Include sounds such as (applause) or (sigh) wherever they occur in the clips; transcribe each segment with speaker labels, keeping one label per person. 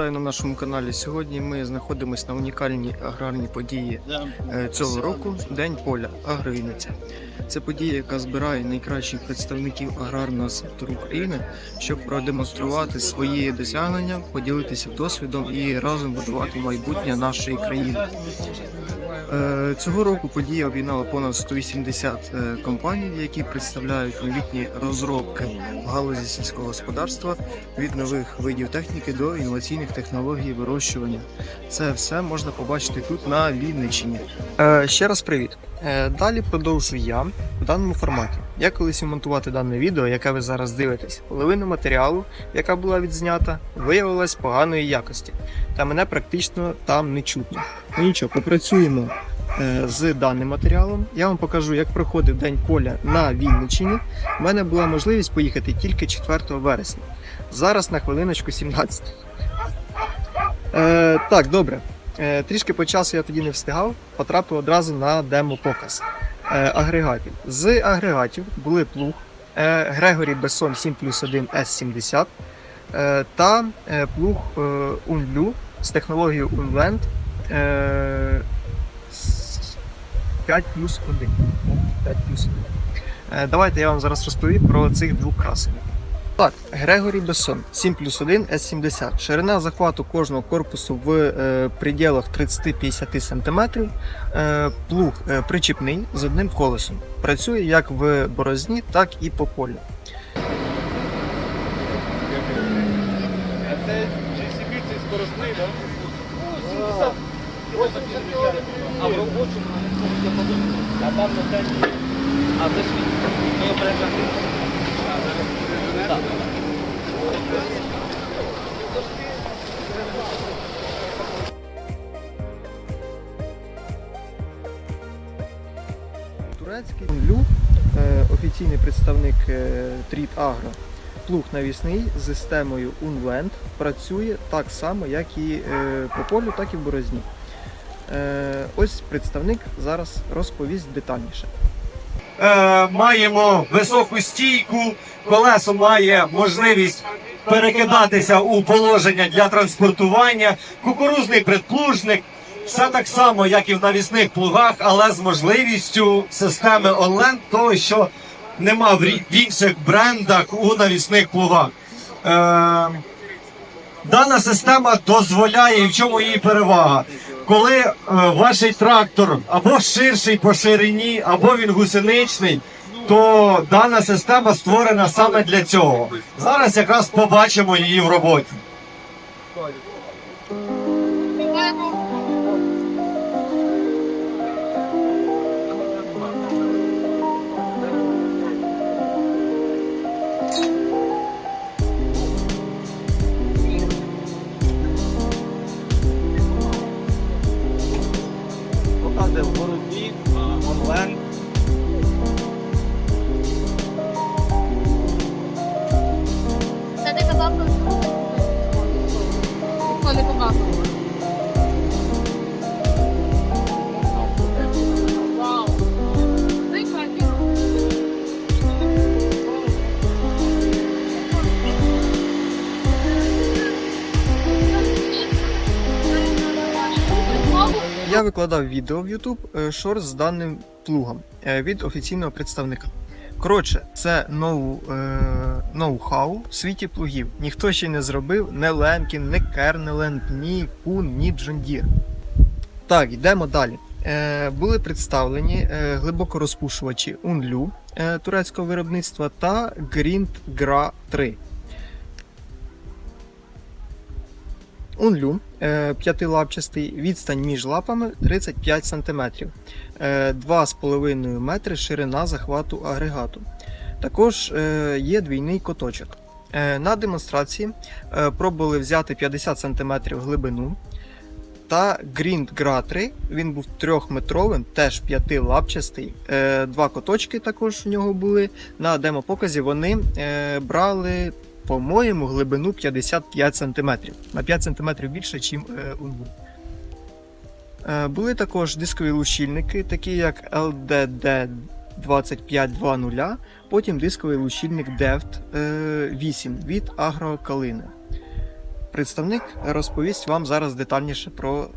Speaker 1: Вітаю на нашому каналі. Сьогодні ми знаходимося на унікальній аграрній події е, цього року День поля агровіниця Це подія, яка збирає найкращих представників аграрного сектору України, щоб продемонструвати свої досягнення, поділитися досвідом і разом будувати майбутнє нашої країни. Е, Цього року подія об'єднала понад 180 е, компаній, які представляють новітні розробки в галузі сільського господарства від нових видів техніки до інноваційних технологій вирощування. Це все можна побачити тут на Вінниччині. Е, ще раз привіт. Далі продовжую я в даному форматі. Я колись монтувати дане відео, яке ви зараз дивитесь. Половина матеріалу, яка була відзнята, виявилась поганої якості, та мене практично там не чутно. Ну нічого, попрацюємо е, з даним матеріалом. Я вам покажу, як проходив день поля на Вінниччині. У мене була можливість поїхати тільки 4 вересня. Зараз на хвилиночку 17. Е, так, добре. Е, трішки по часу я тоді не встигав, потрапив одразу на демо-показ агрегатів. З агрегатів були плуг е, Грегорі Бессон 7 плюс 1 S70 е, та е, плуг е, Unlu з технологією Unland е, 5 плюс 1. 5 плюс 1. Е, Давайте я вам зараз розповім про цих двох красень. Так, Грегорі Бессон 7 плюс 1 S70. Ширина захвату кожного корпусу в е, пределах 30-50 см. Е, плуг е, причіпний з одним колесом. Працює як в борозні, так і по полю.
Speaker 2: А це GCB, це скоростний, так? А в робочому це. А там на. А це ж ми його
Speaker 1: офіційний представник е, Тріт Агро. Плуг навісний з системою Unland працює так само, як і е, по полю, так і в борозні. Е, Ось представник зараз розповість детальніше.
Speaker 3: маємо високу стійку, колесо має можливість перекидатися у положення для транспортування, кукурузний предплужник. Все так само, як і в навісних плугах, але з можливістю системи онлайн, того, що нема в інших брендах у навісних плугах. Е, Дана система дозволяє, і в чому її перевага. Коли е, ваш трактор або ширший по ширині, або він гусеничний, то дана система створена саме для цього. Зараз якраз побачимо її в роботі.
Speaker 1: Я викладав відео в YouTube е, шорт з даним плугом е, від офіційного представника. Коротше, це е, ноу-хау в світі плугів. Ніхто ще не зробив не Лемкін, не Кернеленд, ні Кун, ні Джондір. Так, йдемо далі. Е, були представлені е, глибокорозпушувачі Unlu е, турецького виробництва та Grind Gra 3. Унлю е, п'ятилапчастий, відстань між лапами 35 см, е, 2,5 метри ширина захвату агрегату. Також е, є двійний коточок. Е, На демонстрації е, пробували взяти 50 см глибину. Та Gra 3, він був трьохметровим, теж п'ятилапчастий. Е, Два коточки також в нього були. На демопоказі вони е, брали по-моєму, глибину 55 см. На 5 см більше, ніж Unwood. Е, Були також дискові лущильники, такі як LDD 2520, потім дисковий лущильник DEFT е, 8 від Агрокалини. представник розповість вам зараз детальніше про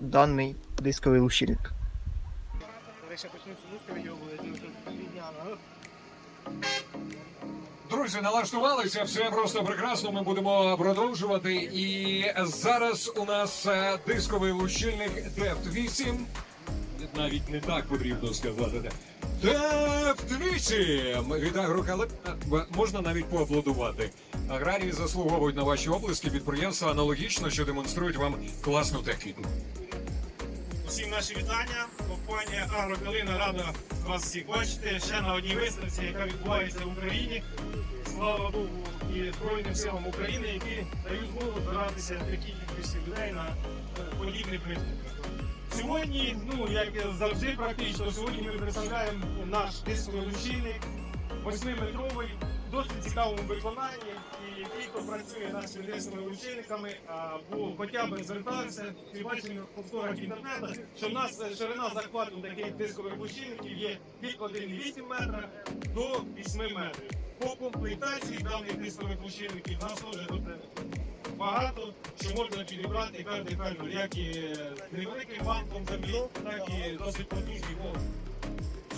Speaker 1: даний дисковий лущильник.
Speaker 4: Друзі, налаштувалися, все просто прекрасно. Ми будемо продовжувати. І зараз у нас е, дисковий лущильник Дефт 8. Навіть не так потрібно сказати. Дефт 8! Від агрокале можна навіть поаплодувати. Аграрії заслуговують на ваші оплески. Підприємства аналогічно, що демонструють вам класну техніку.
Speaker 5: Усім наші вітання. Компанія Агрокалина рада вас всіх бачити ще на одній виставці, яка відбувається в Україні. Слава Богу і Збройним силам України, які дають змогу збиратися такій кількості людей на е, подібних виставках. Сьогодні, ну як завжди, практично, сьогодні ми представляємо наш дисковий лучильник, 8-метровий, в досить цікавому виконанні. І ті, хто працює над цими дисковими або хоча б звертався, і в повторах інтернету, що в нас ширина захвату таких дискових лучильників є від 1,8 метра до 8 метрів. По комплектації даних дискових лучильників нас теж багато, що можна підібрати певний фермер, як і невеликим банком землі, так і досить потужний вогонь.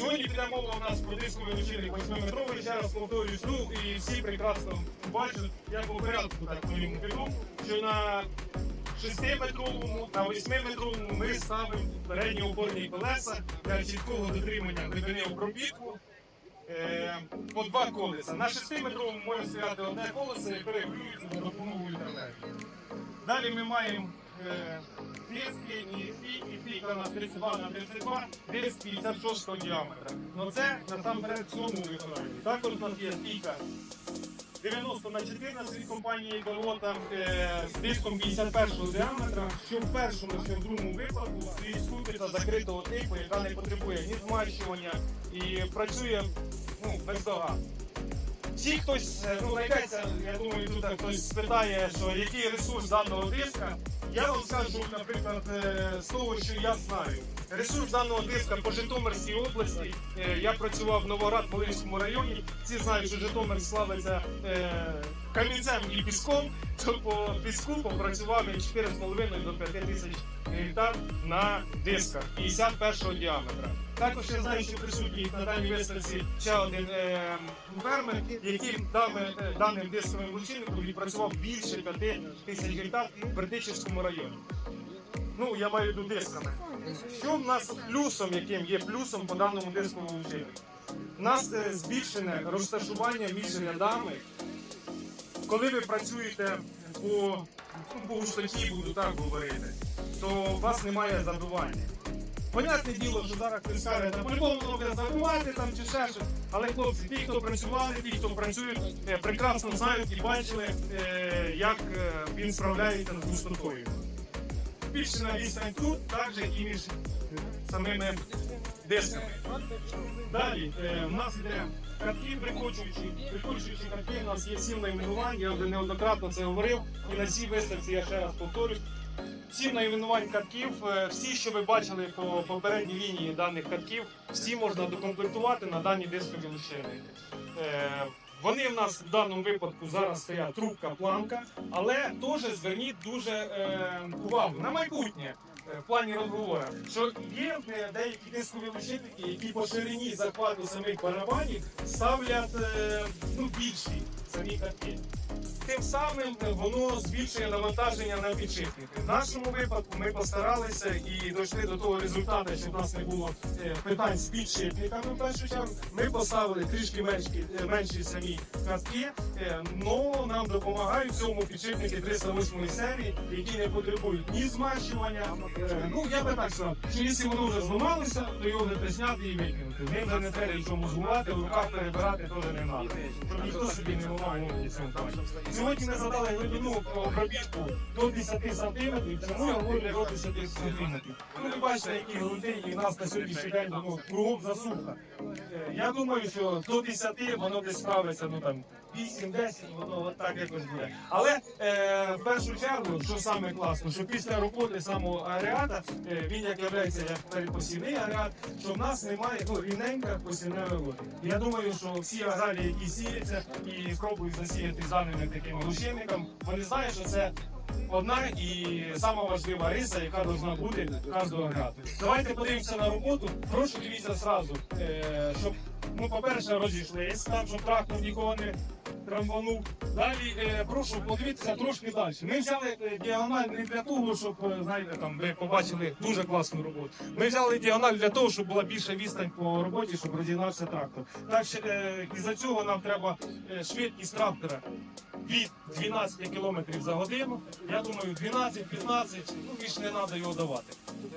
Speaker 5: Сьогодні піде мова у нас про дисковий лічильник 8-метровий, ще раз повторюсь, ну і всі прекрасно бачать, як по порядку так моєму піду, що на 6-метровому та 8-метровому ми ставимо передні опорні колеса для чіткого дотримання глибини обробітку. Е, по два колеса. На 6-метровому може стояти одне колесо і перегрюється за допомогою інтернету. Далі ми маємо е, диски і фі, на 32 на 32, диск 56 діаметра. Ну це насамперед в цьому виконанні. Також у нас є фіка 90 на 14 від компанії Довота е, з диском 51 діаметра, що в першому, що в другому випадку стоїть закритого типу, яка не потребує ні змащування і працює ну, бездоганно. Всі хтось е, ну, знайдеться, я думаю, тут хтось спитає, що який ресурс даного диска. Я вам скажу, наприклад, слово, що я знаю. Ресурс даного диска по Житомирській області. Е, Я працював в Новоград Волинському районі. Всі знають, що Житомир славиться е, камінцем і піском. То по піску попрацював я 4,5 до 5 тисяч гектар на дисках 51 діаметра. Також я знаю, що присутній на даній виставці ще один е, фермер, який даним дисковим лучильником відпрацював більше 5 тисяч гектар в Бердичівському районі. Ну, я маю виду дисками. Що в нас плюсом, яким є плюсом по даному дисковому лучильнику? У нас е, збільшене розташування між рядами. Коли ви працюєте по, ну, по густоті, буду так говорити, то у вас немає задування. Понятне діло, що зараз хтось скаже, та по-любому буде забувати там чи ще щось. Але хлопці, ті, хто працювали, ті, хто працюють, е, прекрасно знають і бачили, е, як він справляється з густотою. Збільшена відстань тут, також і між самими дисками. Далі е, в нас йде катки прикочуючі. Прикочуючі катки у нас є сім найменувань, я вже неоднократно це говорив. І на цій виставці я ще раз повторюсь. Сім найменувань катків, е, всі, що ви бачили по попередній лінії даних катків, всі можна докомплектувати на дані дискові лучини. Вони в нас в даному випадку зараз стоять трубка, планка, але теж зверніть дуже е, увагу на майбутнє е, в плані розговору, що є е, деякі дискові лучильники, які по ширині захвату самих барабанів ставлять е, ну, більші самі катки. Тим самим воно збільшує навантаження на підшипники. В нашому випадку ми постаралися і дійшли до того результату, щоб в нас не було е, питань з підшипниками. В першу чергу ми поставили трішки менші, е, менші самі катки, але нам допомагають в цьому підшипники 308 серії, які не потребують ні змащування. Е, Ну я би так сказав, що якщо воно вже зламалося, то його не присняти і викинути. Ним вже не треба нічому згувати, в руках перебирати теж не треба. Щоб ніхто собі не плані. Сьогодні ми задали глибину обробітку до 10 сантиметрів. Чому я говорю до 10 сантиметрів? Ну, ви бачите, які груди і в нас на сьогоднішній день ну, кругом засуха. Е, Я думаю, що до 10 воно десь справиться, ну там 8-10, воно так якось буде. Але е, в першу чергу, що саме класно, що після роботи самого агрегата, е, він як являється як передпосівний агрегат, що в нас немає ну, рівненька посівна робота. Я думаю, що всі аграрії, які сіються і спробують засіяти з даними такими лущильниками, вони знають, що це одна і сама важлива риса, яка повинна бути кожного агрегату. Давайте подивимося на роботу. Прошу дивіться зразу, е, щоб ну, по-перше, розійшлись, там, щоб трактор нікого не трамбанув. Далі е, прошу подивитися трошки далі. Ми взяли е, діагональ не для того, щоб е, знаєте, там ви побачили дуже класну роботу. Ми взяли діагональ для того, щоб була більша відстань по роботі, щоб розігнався трактор. Так що е, із-за цього нам треба е, швидкість трактора від 12 км за годину. Я думаю, 12-15, ну більше не треба його давати.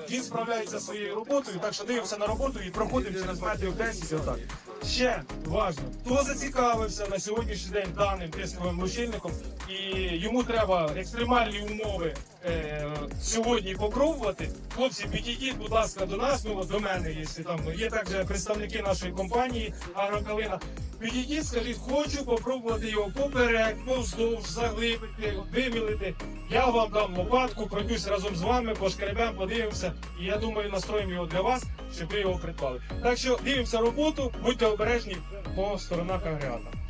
Speaker 5: Він справляється своєю роботою, так що дивимося на роботу і проходимо через метрів 10 отак. Ще важливо, хто зацікавився на сьогоднішній день даним тисковим лучильником, і йому треба екстремальні умови е, сьогодні попробувати. Хлопці, підійдіть, будь ласка, до нас, ну до мене, якщо там є також представники нашої компанії Агрокалина. Підійдіть, скажіть, хочу попробувати його поперек, повздовж, заглибити, вимілити. Я вам дам лопатку, пройдусь разом з вами, пошкребемо, подивимося. І я думаю, настроїмо його для вас, щоб ви його придбали. Так що дивимося роботу, будьте обережні по сторонах агрегата.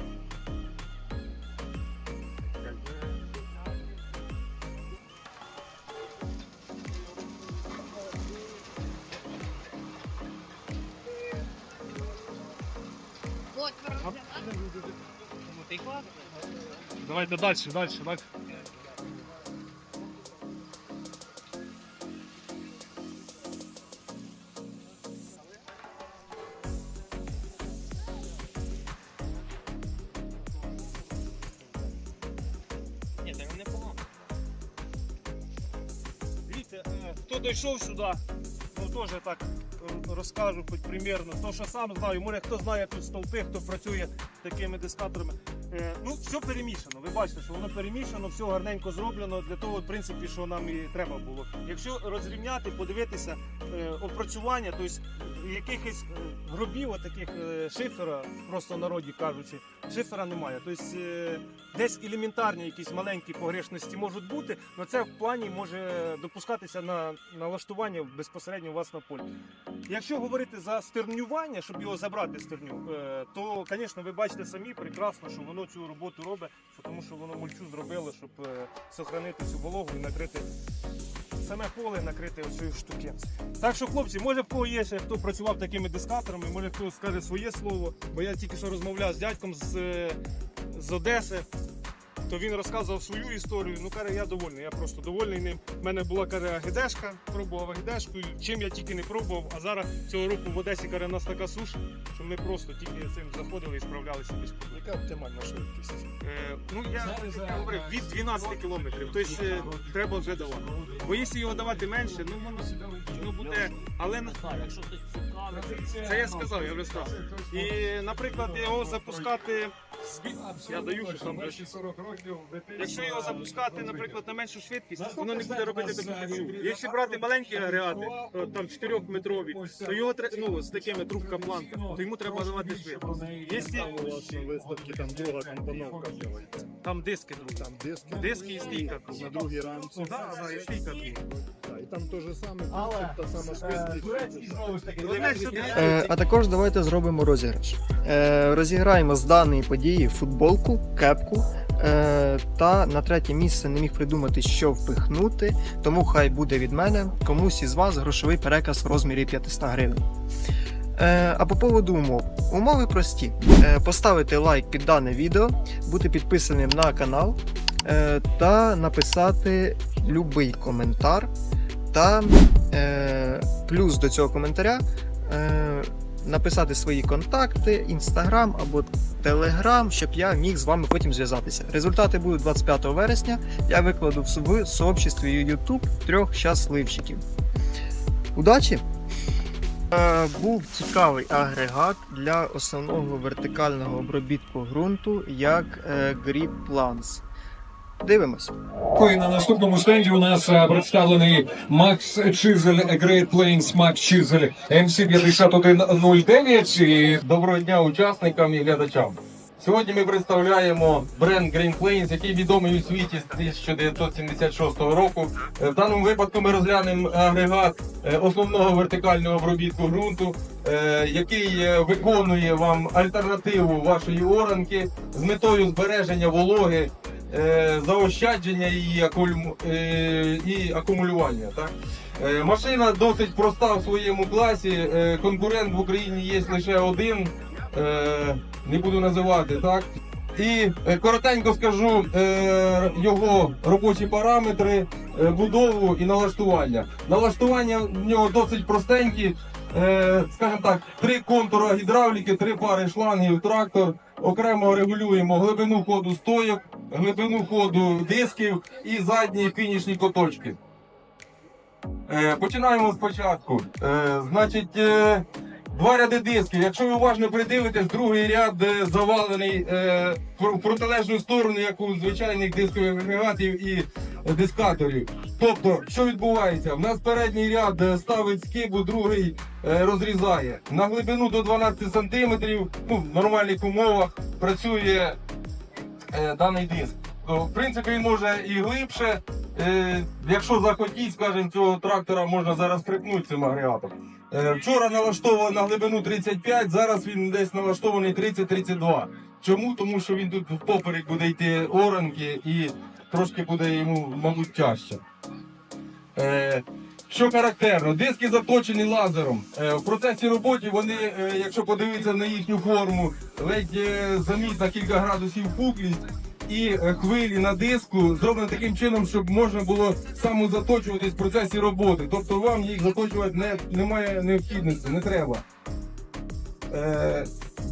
Speaker 5: Давайте далі, далі, далі.
Speaker 2: Ні, так не погано.
Speaker 6: Дивіться, е, хто дійшов сюди, ну теж так е, розкажу хоч примірно. То, що сам знаю, може хто знає тут стовпи, хто працює такими дискаторами. Е, Ну, все перемішано. Бачите, що воно перемішано, все гарненько зроблено для того, в принципі, що нам і треба було. Якщо розрівняти, подивитися е, опрацювання, тобто якихось е, гробів, таких шифера, просто народі кажучи, шифера немає. Тобто е, десь елементарні якісь маленькі погрешності можуть бути, але це в плані може допускатися на налаштування безпосередньо у вас на полі. Якщо говорити за стернювання, щоб його забрати стерню, е, то, звісно, ви бачите самі прекрасно, що воно цю роботу робить, тому що воно мульчу зробило, щоб е, сохранити цю вологу і накрити саме поле, накрите оцею штукенцю. Так що, хлопці, може в кого є хто працював такими дискаторами, може хто скаже своє слово, бо я тільки що розмовляв з дядьком з, е, з Одеси. То він розказував свою історію. Ну каже, я довольний. Я просто довольний ним. У мене була каже агідешка, пробував агідешку, чим я тільки не пробував. А зараз цього року в Одесі каже, у нас така суш, що ми просто тільки цим заходили і справлялися без проблем.
Speaker 7: Яка оптимальна швидкість?
Speaker 6: Е, ну я я говорив, від 12 кілометрів. Тобто е, треба вже давати. Бо якщо його давати менше, ну воно ну, буде. Але
Speaker 2: Якщо
Speaker 6: це я сказав, я вже сказав. І, наприклад, його запускати. Я даю, що там
Speaker 4: 40 років
Speaker 6: Якщо його запускати, наприклад, на меншу швидкість, воно не буде робити таку фігню. Якщо брати маленькі агрегати, там 4-метрові, то його треба ну, з такими трубка планка, то йому треба давати швидкість. Якщо
Speaker 7: вас там друга компоновка делається.
Speaker 6: там диски друг,
Speaker 7: Там диски.
Speaker 6: диски і стійка.
Speaker 7: На другій рамці.
Speaker 6: Да, да, і стійка.
Speaker 7: І там те ж саме, та сама швидкість.
Speaker 1: Е, а також давайте зробимо розіграш. Е, розіграємо з даної події футболку, кепку. Е, та на третє місце не міг придумати, що впихнути, тому хай буде від мене комусь із вас грошовий переказ в розмірі 500 гривень. Е, а по поводу умов. Умови прості: е, поставити лайк під дане відео, бути підписаним на канал та написати будь-який коментар. Та плюс до цього коментаря написати свої контакти, інстаграм або телеграм, щоб я міг з вами потім зв'язатися. Результати будуть 25 вересня. Я викладу в, сообществі YouTube трьох щасливчиків. Удачі! Е, був цікавий агрегат для основного вертикального обробітку ґрунту як е, Grip Plants. Дивимось.
Speaker 4: І на наступному стенді у нас е, представлений Макс Чизель Great Plains Max Чизель MC5109. І
Speaker 8: Доброго дня учасникам і глядачам. Сьогодні ми представляємо бренд Green Plains, який відомий у світі з 1976 року. Е, В даному випадку ми розглянемо агрегат е, основного вертикального обробітку ґрунту, е, який е, виконує вам альтернативу вашої оранки з метою збереження вологи е, заощадження і, е, і акумулювання. Так? Е, машина досить проста в своєму класі. Е, конкурент в Україні є лише один, е, не буду називати. так? І е, коротенько скажу е, його робочі параметри, е, будову і налаштування. Налаштування в нього досить простенькі. Е, скажімо так, три контура гідравліки, три пари шлангів, трактор. Окремо регулюємо глибину ходу стойок, глибину ходу дисків і задні фінішні коточки. Е, починаємо спочатку. Е, значить, е, два ряди дисків. Якщо ви уважно придивитесь, другий ряд завалений в протилежну сторону, як у звичайних дискових агрегатів і дискаторів. Тобто, що відбувається? У нас передній ряд ставить скибу, другий розрізає. На глибину до 12 см, ну, в нормальних умовах працює е, даний диск. В принципі, він може і глибше. Е, якщо захотіть, скажімо, цього трактора можна зараз припнути цим агрегатом. Е, вчора налаштовували на глибину 35, зараз він десь налаштований 30-32. Чому? Тому що він тут впоперек буде йти оранки і трошки буде йому, мабуть, тяжче. Що характерно, диски заточені лазером. Е, в процесі роботи вони, е, якщо подивитися на їхню форму, ледь е, замітна кілька градусів пуклість. І хвилі на диску зроблені таким чином, щоб можна було самозаточуватись в процесі роботи. Тобто вам їх заточувати не, немає необхідності, не треба.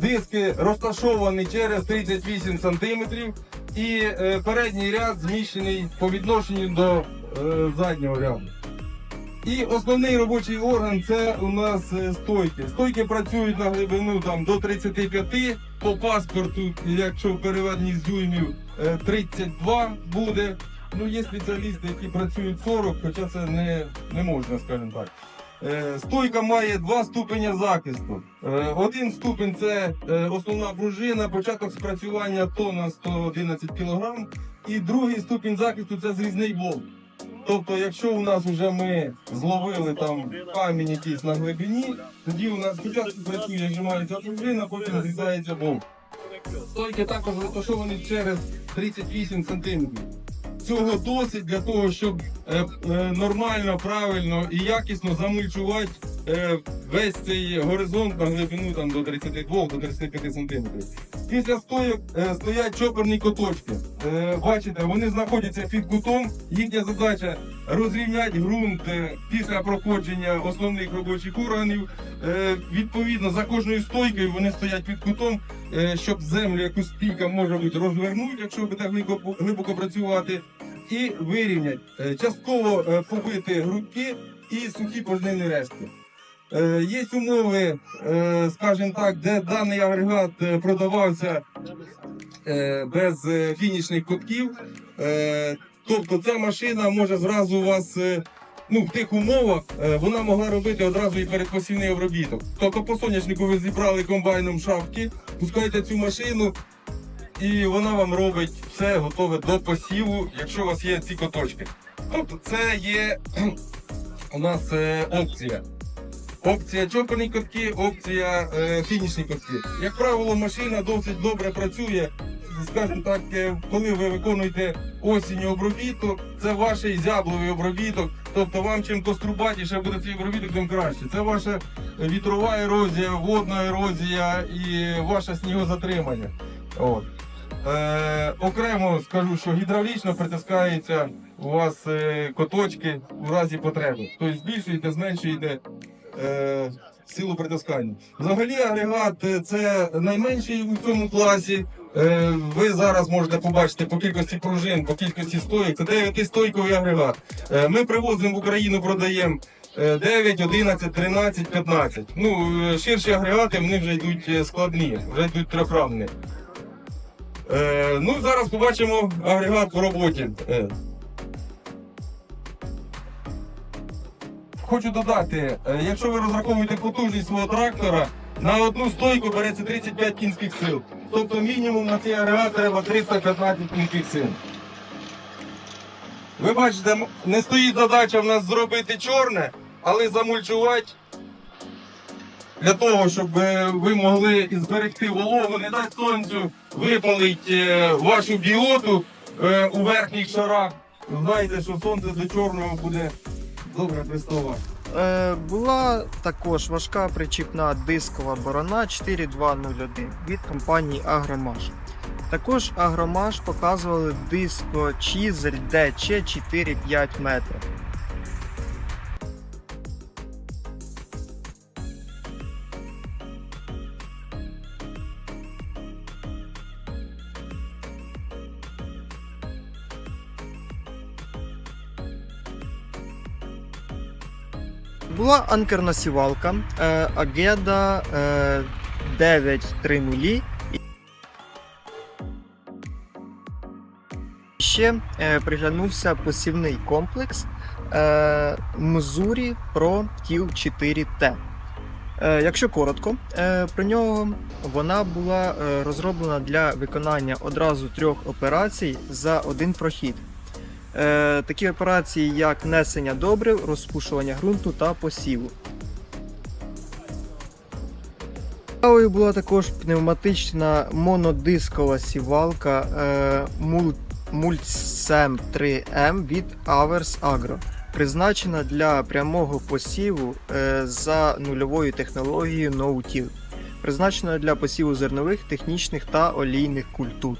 Speaker 8: Диски розташовані через 38 см і передній ряд зміщений по відношенню до заднього ряду. І основний робочий орган це у нас е, стойки. Стойки працюють на глибину там, до 35, по паспорту, якщо в переведенні з дюймів, е, 32 буде. Ну, є спеціалісти, які працюють 40, хоча це не, не можна, скажімо так. Е, Стойка має два ступеня захисту. Е, Один ступень це е, основна пружина, початок спрацювання тона 111 кг. І другий ступінь захисту це зрізний болт. Тобто, якщо у нас вже ми зловили там камінь якийсь на глибині, тоді у нас спочатку працює, зжимається пружина, потім зрізається бомб. Стойки також розташовані через 38 см. Цього досить для того, щоб нормально, правильно і якісно замульчувати е, весь цей горизонт на глибину там, до 32 до 35 см. Після стойок е, стоять чоперні коточки. Е, бачите, вони знаходяться під кутом. Їхня задача розрівняти ґрунт е, після проходження основних робочих органів. Е, відповідно, за кожною стойкою вони стоять під кутом, е, щоб землю, яку стійка може бути розвернути, якщо буде глибоко працювати, і вирівняти. Е, частково е, побити грудки і сухі пожнивні рештки. Е, Є умови, скажімо так, де даний агрегат продавався без фінішних кутків. Тобто ця машина може зразу у вас ну, в тих умовах вона могла робити одразу і передпосівний обробіток. Тобто по соняшнику ви зібрали комбайном шапки, пускаєте цю машину, і вона вам робить все готове до посіву, якщо у вас є ці коточки. Тобто це є (clears throat) у нас е, опція. Опція чоперні котки, опція е, фінішні котки. Як правило, машина досить добре працює. Скажімо так, е, коли ви виконуєте осінню обробіток, це ваш зябловий обробіток. Тобто вам чим кострубатіше буде цей обробіток, тим краще. Це ваша вітрова ерозія, водна ерозія і ваше снігозатримання. От. Е, окремо скажу, що гідравлічно притискаються у вас е, коточки у разі потреби. Тобто збільшуєте, зменшуєте е, силу притискання. Взагалі агрегат е, це найменший у цьому класі. Е, ви зараз можете побачити по кількості пружин, по кількості стоїк. Це 9-стойковий агрегат. Е, ми привозимо в Україну, продаємо. е, 9, 11, 13, 15. Ну, е, ширші агрегати вони вже йдуть складні, вже йдуть трьохрамні. Е, ну, зараз побачимо агрегат в роботі. Е. Хочу додати, е, якщо ви розраховуєте потужність свого трактора, на одну стойку береться 35 кінських сил. Тобто мінімум на цей агрегат треба 315 кінських сил. Ви бачите, не стоїть задача в нас зробити чорне, але замульчувати для того, щоб е, ви могли зберегти вологу, не дати сонцю випалити е, вашу біоту е, у верхніх шарах. Знаєте, що сонце до чорного буде добре приставати.
Speaker 1: Була також важка причіпна дискова борона 4201 від компанії Агромаш. Також Агромаш показували диско Чізель DC 4-5 метрів. Була анкерна сівалка е, Агеда е, 930. Ще е, приглянувся посівний комплекс е, Мзурі Pro Тіл 4T. Е, якщо коротко, е, про нього вона була е, розроблена для виконання одразу трьох операцій за один прохід. Е, такі операції, як несення добрив, розпушування ґрунту та посіву. Цікавою була також пневматична монодискова сівалка е, Multsem 3M від Avers Agro, призначена для прямого посіву е, за нульовою технологією No-Till, призначена для посіву зернових, технічних та олійних культур.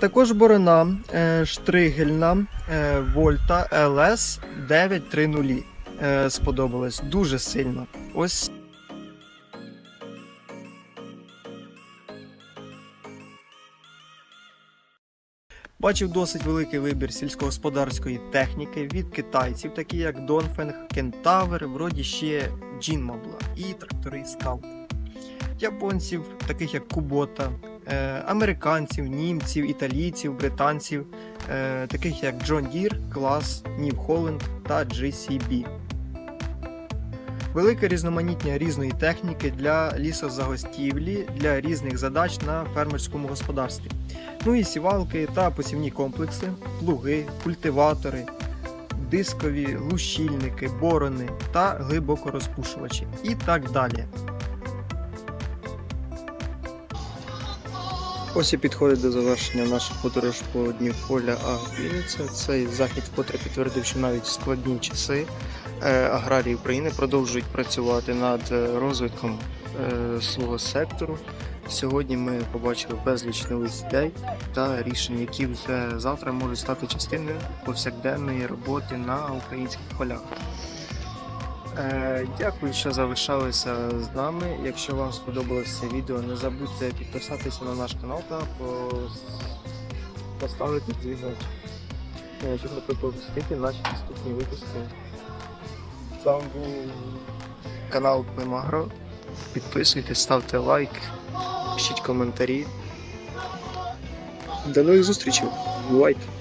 Speaker 1: Також борона е, штригельна е, Вольта LS 930 е, сподобалась дуже сильно. Ось Бачив досить великий вибір сільськогосподарської техніки від китайців, такі як Донфенг, Кентавер, вроді ще Джінма була і трактори Скаут. Японців, таких як Кубота, е, американців, німців, італійців, британців, е, таких як Джон Дір, Клас, Нів Холленд та GCB. Велике різноманіття різної техніки для лісозагостівлі для різних задач на фермерському господарстві. Ну і сівалки та посівні комплекси, плуги, культиватори, дискові, лущільники, борони та глибокорозпушувачі і так далі. Ось і підходить до завершення наша подорож по дню поля Агвіниця. Цей захід вкотре підтвердив, що навіть складні часи е, аграрії України продовжують працювати над е, розвитком е, свого сектору. Сьогодні ми побачили безліч нових ідей та рішень, які вже завтра можуть стати частиною повсякденної роботи на українських полях. Е, Дякую, що залишалися з нами. Якщо вам сподобалося відео, не забудьте підписатися на наш канал та поставити дзвіночок, е, щоб не пропустити наші наступні випуски. Вами був канал Пимагро. Підписуйтесь, ставте лайк, пишіть коментарі. До нових зустрічей. Бувайте!